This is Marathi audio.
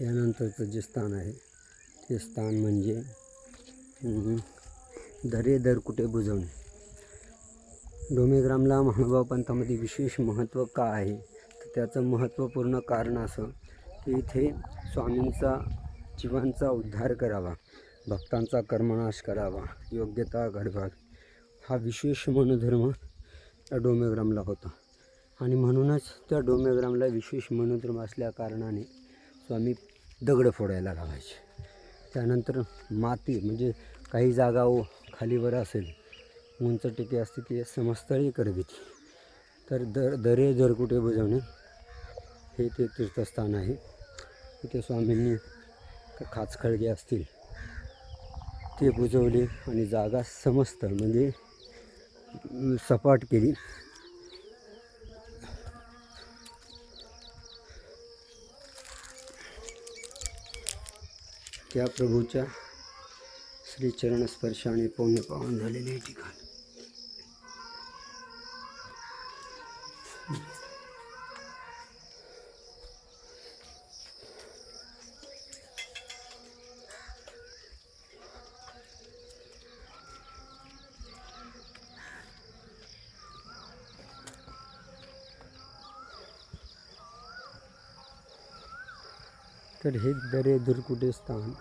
यानंतरचं जे स्थान आहे ते स्थान म्हणजे दरे दर कुठे बुजवणे. डोमेग्रामला महानुभाव पंथामध्ये विशेष महत्त्व का आहे? तर त्याचं महत्त्वपूर्ण कारण असं की इथे स्वामींचा जीवांचा उद्धार करावा भक्तांचा कर्मनाश करावा योग्यता घडवावी. हा विशेष मनोधर्म त्या डोमेग्रामला होता. आणि म्हणूनच त्या डोमेग्रामला विशेष मनोधर्म असल्या कारणाने स्वामी दगडं फोडायला लावायचे. त्यानंतर माती म्हणजे काही जागा खालीवर असेल उंच टिके असते ती समस्तळी करविती. तर दर दरे दर कुठे बुजवणे हे ते तीर्थस्थान आहे. तिथे स्वामींनी खाचखळगे असतील ते बुजवले आणि जागा समस्त म्हणजे सपाट केली. त्या प्रभूच्या श्रीचरण स्पर्शाने पौण्य पावन झालेले हे ठिकाण. तर हे दरे धुरकुटे स्थान.